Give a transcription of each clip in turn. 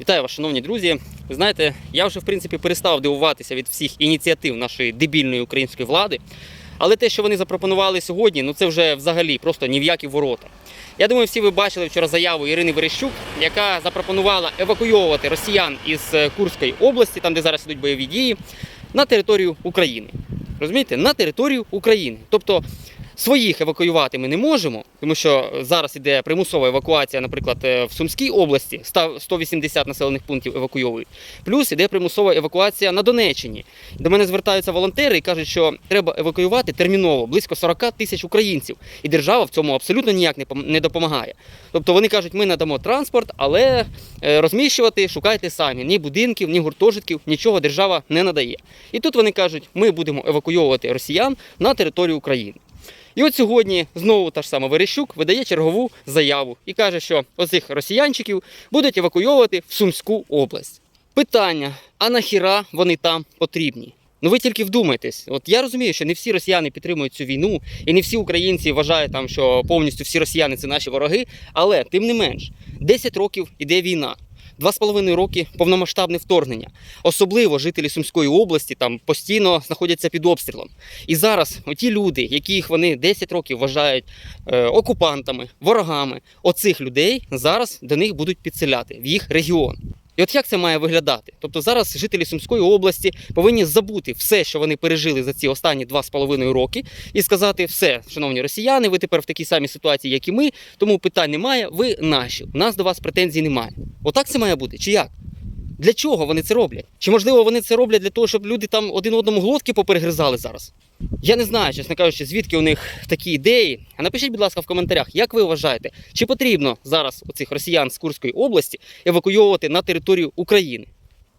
Вітаю вас, шановні друзі. Ви знаєте, я вже в принципі перестав дивуватися від всіх ініціатив нашої дебільної української влади. Але те, що вони запропонували сьогодні, ну це вже взагалі просто ні в які ворота. Я думаю, всі ви бачили вчора заяву Ірини Верещук, яка запропонувала евакуйовувати росіян із е, Курської області, там де зараз ідуть бойові дії, на територію України. Розумієте, на територію України. Тобто своїх евакуювати ми не можемо, тому що зараз іде примусова евакуація, наприклад, е, в Сумській області ста- 180 населених пунктів евакуйовують. Плюс іде примусова евакуація на Донеччині. До мене звертаються волонтери і кажуть, що треба евакуювати терміново близько 40 тисяч українців, і держава в цьому абсолютно ніяк не пом- допомагає. Тобто вони кажуть, ми надамо транспорт, але е, розміщувати шукайте самі. Ні будинків, ні гуртожитків, нічого держава не надає. І тут вони кажуть, ми будемо евакуйовувати росіян на територію України. І от сьогодні знову та ж сама Верещук видає чергову заяву і каже, що оцих росіянчиків будуть евакуйовувати в Сумську область. Питання: а нахіра вони там потрібні? Ну ви тільки вдумайтесь. От я розумію, що не всі росіяни підтримують цю війну, і не всі українці вважають там, що повністю всі росіяни це наші вороги. Але тим не менш, 10 років іде війна. Два з половиною роки повномасштабне вторгнення. Особливо жителі Сумської області там постійно знаходяться під обстрілом. І зараз оті люди, яких вони 10 років вважають е, окупантами, ворогами, оцих людей зараз до них будуть підселяти в їх регіон. І от як це має виглядати? Тобто зараз жителі Сумської області повинні забути все, що вони пережили за ці останні два з половиною роки, і сказати: все, шановні росіяни, ви тепер в такій самій ситуації, як і ми, тому питань немає, ви наші. У нас до вас претензій немає. Отак це має бути, чи як? Для чого вони це роблять? Чи можливо вони це роблять для того, щоб люди там один одному глотки поперегризали зараз? Я не знаю, чесно кажучи, звідки у них такі ідеї. А напишіть, будь ласка, в коментарях, як ви вважаєте, чи потрібно зараз цих росіян з Курської області евакуйовувати на територію України?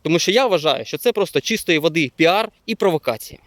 Тому що я вважаю, що це просто чистої води піар і провокація.